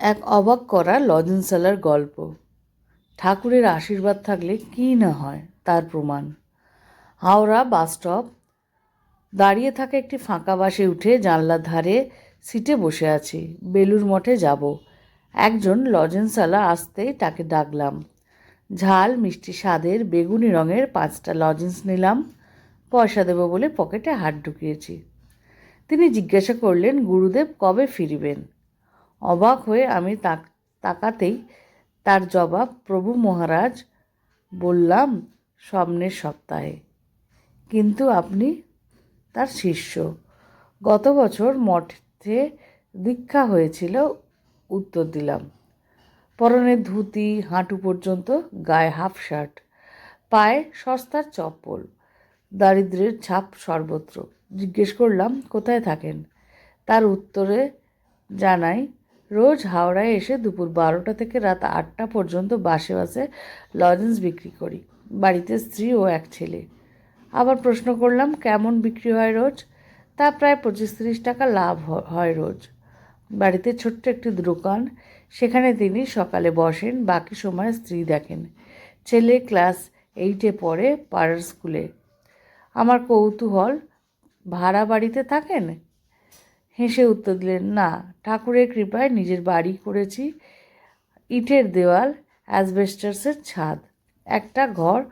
এক অবাক করা লজেন্সালার গল্প। ঠাকুরের আশীর্বাদ থাকলে কী না হয় তার প্রমাণ। Howrah bus stop. দাঁড়িয়ে থাকা একটি ফাঁকা বাসে উঠে জানলার ধারে সিটে বসে আছি। বেলুর মঠে যাব। একজন লজেন্সালা আসতেই তাকে ডাকলাম। ঝাল মিষ্টি স্বাদের বেগুনি রঙের পাঁচটা লজেন্স নিলাম। পয়সা দেবো বলে পকেটে হাত ঢুকিয়েছি। তিনি জিজ্ঞাসা করলেন, গুরুদেব কবে ফিরবেন? অবাক হয়ে আমি তাক- তাকাতেই তার জবাব, প্রভু মহারাজ, বললাম সামনের সপ্তাহে। কিন্তু আপনি তার শিষ্য। গত বছর মঠে দীক্ষা হয়েছিল, উত্তর দিলাম। পরনে ধুতি, হাঁটু পর্যন্ত গায়ে হাফ শার্ট, পায়ে সস্তার চপ্পল দারিদ্র্যের ছাপ সর্বত্র। জিজ্ঞেস করলাম, কোথায় থাকেন? তার উত্তরে জানাই রোজ হাওড়ায় এসে দুপুর বারোটা থেকে রাত আটটা পর্যন্ত বাসে বাসে লজেন্স বিক্রি করি, বাড়িতে স্ত্রী ও এক ছেলে। আবার প্রশ্ন করলাম, কেমন বিক্রি হয় রোজ? তা প্রায় পঁচিশ তিরিশ টাকা লাভ হয় রোজ। বাড়িতে ছোট্ট একটি দোকান, সেখানে তিনি সকালে বসেন, বাকি সময় স্ত্রী দেখেন। ছেলে ক্লাস এইটে পড়ে পাড়ার স্কুলে। আমার কৌতূহল, ভাড়া বাড়িতে থাকেন? হেসে উত্তর দিলেন, না, ঠাকুরের কৃপায় নিজের বাড়ি করেছি। ইটের দেওয়াল, অ্যাসবেস্টার্সের ছাদ, একটা ঘর,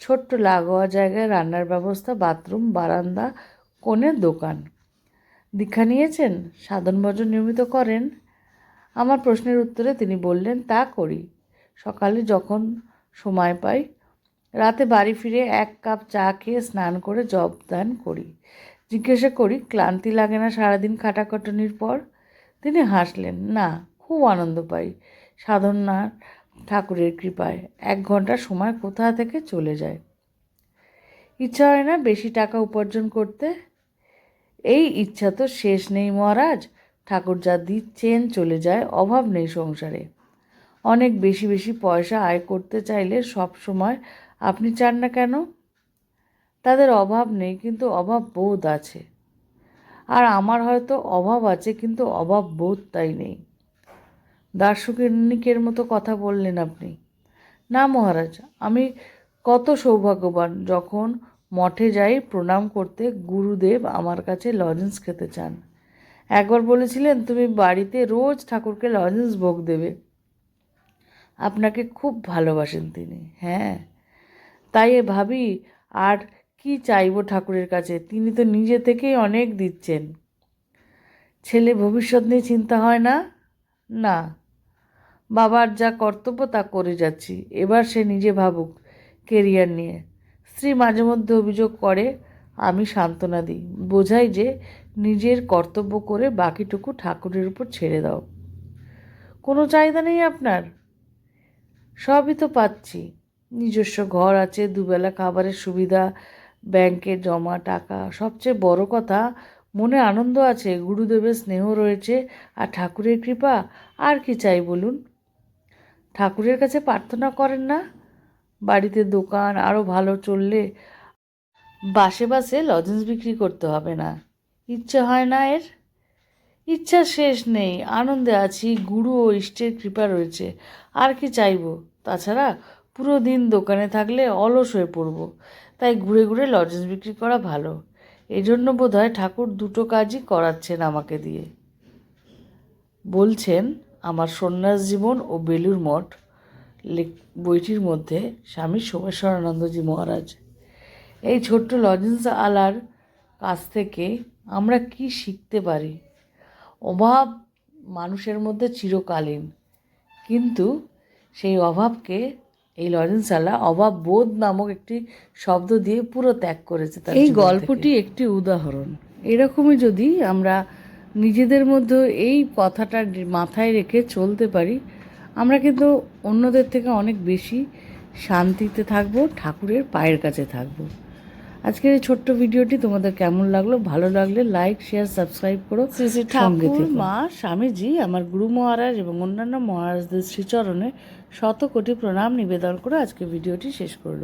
ছোট্ট লাগোয়া জায়গায় রান্নার ব্যবস্থা, বাথরুম, বারান্দা, কোণে দোকান। দীক্ষা নিয়েছেন? সাধন ভজন নিয়মিত করেন? আমার প্রশ্নের উত্তরে তিনি বললেন, তা করি। সকালে যখন সময় পাই, রাতে বাড়ি ফিরে এক কাপ চা খেয়ে স্নান করে জব দান করি। জিজ্ঞাসা করি, ক্লান্তি লাগে না সারাদিন খাটাখাটনির পর? তিনি হাসলেন, না, খুব আনন্দ পাই। সাধনা ঠাকুরের কৃপায় এক ঘণ্টা সময় কোথা থেকে চলে যায়? ইচ্ছা হয় না বেশি টাকা উপার্জন করতে? এই ইচ্ছা তো শেষ নেই মহারাজ। ঠাকুর যা দিচ্ছেন চলে যায়, অভাব নেই সংসারে। অনেক বেশি বেশি পয়সা আয় করতে চাইলে সব সময় আপনি চান না কেন? তাদের অভাব নেই, কিন্তু অভাব বোধ আছে। আর আমার হয়তো অভাব আছে, কিন্তু অভাব বোধ তাই নেই। দার্শনিকের মতো কথা বললেন আপনি। না মহারাজ, আমি কত সৌভাগ্যবান যখন মঠে যাই প্রণাম করতে গুরুদেব আমার কাছে লজেন্স খেতে চান। একবার বলেছিলেন, তুমি বাড়িতে রোজ ঠাকুরকে লজেন্স ভোগ দেবে। আপনাকে খুব ভালোবাসেন তিনি। হ্যাঁ তাই ভাবি। আর কি চাইব ঠাকুরের কাছে? তিনি তো নিজে থেকেই অনেক দিচ্ছেন। ছেলে ভবিষ্যৎ নিয়ে চিন্তা হয় না? না। বাবার যা কর্তব্য তা করে যাচ্ছি। এবার সে নিজে ভাবুক কেরিয়ার নিয়ে। স্ত্রী মাঝে মধ্যে অভিযোগ করে, আমি সান্ত্বনা দিই। বোঝাই যে নিজের কর্তব্য করে বাকিটুকু ঠাকুরের উপর ছেড়ে দাও। কোনো চাহিদা নেই আপনার? সবই তো পাচ্ছি। নিজস্ব ঘর আছে, দুবেলা খাবারের সুবিধা ব্যাংকে জমা টাকা। সবচেয়ে বড় কথা, মনে আনন্দ আছে, গুরুদেবের স্নেহ রয়েছে আর ঠাকুরের কৃপা। আর কি চাই বলুন? ঠাকুরের কাছে প্রার্থনা করেন না? বাড়িতে দোকান আরও ভালো চললে বাসে বাসে লজেন্স বিক্রি করতে হবে না। ইচ্ছে হয় না এর? ইচ্ছা শেষ নেই, আনন্দে আছি, গুরু ও ইষ্টের কৃপা রয়েছে। আর কি চাইব? তাছাড়া পুরো দিন দোকানে থাকলে অলস হয়ে পড়ব। তাই ঘুরে ঘুরে লজেন্স বিক্রি করা ভালো। এই জন্য বোধ হয় ঠাকুর দুটো কাজই করাচ্ছেন আমাকে দিয়ে। বলছেন, আমার সন্ন্যাস জীবন ও বেলুর মঠ বইটির মধ্যে স্বামী সোমেশ্বরানন্দজি মহারাজ। এই ছোট্ট লজেন্স আলার কাছ থেকে আমরা কি শিখতে পারি? অভাব মানুষের মধ্যে চিরকালীন, কিন্তু সেই অভাবকে এই লরেন্স আলা অভাব বোধ নামক একটি শব্দ দিয়ে পুরো ত্যাগ করেছে তার এই গল্পটি একটি উদাহরণ। এরকমই যদি আমরা নিজেদের মধ্যে এই কথাটা মাথায় রেখে চলতে পারি আমরা কিন্তু অন্যদের থেকে অনেক বেশি শান্তিতে থাকব ঠাকুরের পায়ের কাছে থাকব। আজকের এই ছোট্ট ভিডিওটি তোমাদের কেমন লাগল? ভালো লাগলে লাইক শেয়ার সাবস্ক্রাইব করো। সঙ্গে। মা স্বামীজি আমার গুরু মহারাজ এবং অন্যান্য মহারাজদের শ্রীচরণে শত কোটি প্রণাম নিবেদন করে আজকে ভিডিওটি শেষ করল।